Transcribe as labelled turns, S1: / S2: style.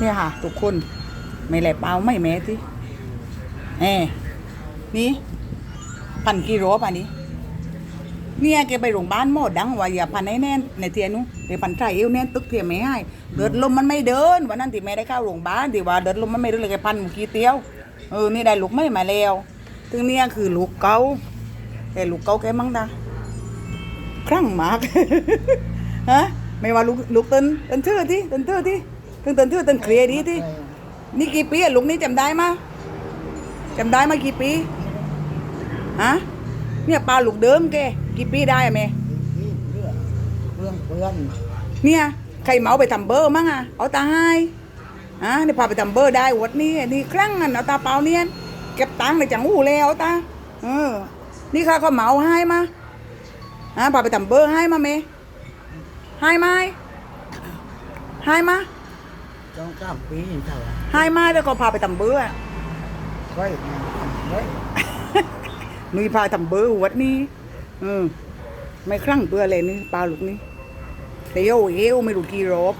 S1: เนี่ยค่ะ ทุกคนไม่แหลบเปล่าไม่แม้ที่แหมนี่พันกิโลป่ะนี่เนี่ยแกไปโรงพยาบาลหมอดังว่าอย่าพันให้แน่นในเทียนุเดี๋ยวพันไตรเอวแน่นตึกเทียไม่ให้เดินลมมันไม่เดินวันนั้นที่แม่ได้เข้าโรงพยาบาลที่ว่าเดินลมมันไม่เดินเลยแกพันหมูกีเตี้ยวเออนี่ได้ลูกไม่มาแล้วถึงเนี่ยคือลูกเกาแต่ลูกเกาแกมั่งตาครั่งมากฮะไม่ว่าลูกลูกเต้นเต้นเทื่อที่เต้นเทื่อที่ ต้นเต้นเทื่อเต้นเคลียร์ดีที่นี่กี่ปีอะลูกนี่จำได้มาจำได้มากี่ปีฮะเนี่ยปลาลูกเดิมแกกี่ปีได้อะแม่
S2: นี่เรื่องเรื่องเพื่อน
S1: เนี่ยใครเหมาไปทำเบอร์มั้งอะเอาตาให้ฮะนี่พาไปทำเบอร์ได้วัดนี้นี่ครั้งอันเอาตาเปล่าเนี่ยเก็บตังค์ในจังหูแล้วตาเออ นี่ค่ะเขาเหมาให้มาฮะพาไปทำเบอร์ให้มาเมให้ไหมให้มา
S2: สองสามปีนี่เท่าไหร่
S1: ให้มาแล้วก็พาไปทำเบอร์อะ
S2: ไว้ไว้
S1: นุยพาทำเบอร์วัดนี้เออไม่คลั่งเปื่อเลยนี่ปลาลูกนี้แต่โยเอวไม่รู้กี่รอบ